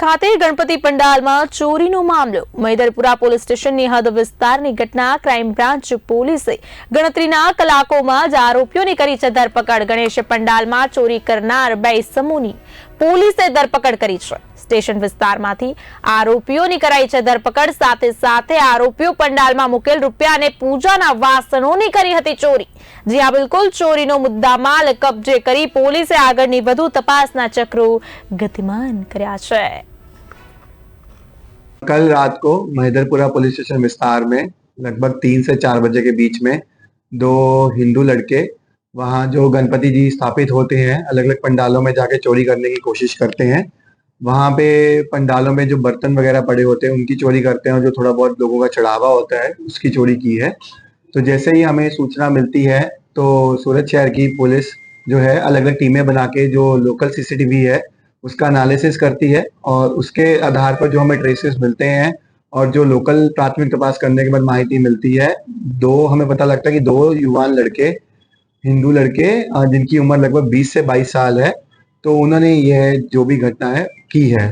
ખાતે ગણપતિ પંડાલમાં ચોરીનો મામલો. મૈદરપુરા પોલીસ સ્ટેશનની હદ વિસ્તારની ઘટના ક્રાઇમ બ્રાન્ચ પોલીસે ગણતરીના કલાકોમાં જ આરોપીઓની કરી છે ધરપકડ. ગણેશ પંડાલમાં ચોરી કરનાર બે સમૂહની પોલીસે ધરપકડ કરી છે. સ્ટેશન વિસ્તારમાંથી આરોપીઓની કરાઈ છે ધરપકડ. સાથે સાથે આરોપીઓ પંડાલમાં મુકેલ રૂપિયા અને પૂજાના વાસણોની કરી હતી ચોરી. જ્યાં બિલકુલ ચોરીનો મુદ્દામાલ કબજે કરી પોલીસે આગળની વધુ તપાસના ચક્રો ગતિમાન કર્યા છે. कल रात को महिदरपुरा पुलिस स्टेशन विस्तार में, लगभग तीन से चार बजे के बीच में, दो हिंदू लड़के, वहाँ जो गणपति जी स्थापित होते हैं अलग अलग पंडालों में जाके चोरी करने की कोशिश करते हैं। वहाँ पे पंडालों में जो बर्तन वगैरह पड़े होते हैं, उनकी चोरी करते हैं और जो थोड़ा बहुत लोगों का चढ़ावा होता है, उसकी चोरी की है। तो जैसे ही हमें सूचना मिलती है तो सूरत शहर की पुलिस जो है अलग अलग टीमें बना के जो लोकल सीसीटीवी है उसका एनालिसिस करती है और उसके आधार पर जो हमें ट्रेसेस मिलते हैं और जो लोकल प्राथमिक तपास करने के बाद माहिती मिलती है, दो हमें पता लगता है कि दो युवा लड़के, हिंदू लड़के जिनकी उम्र लगभग 20 से 22 साल है तो उन्होंने यह जो भी घटना है की है।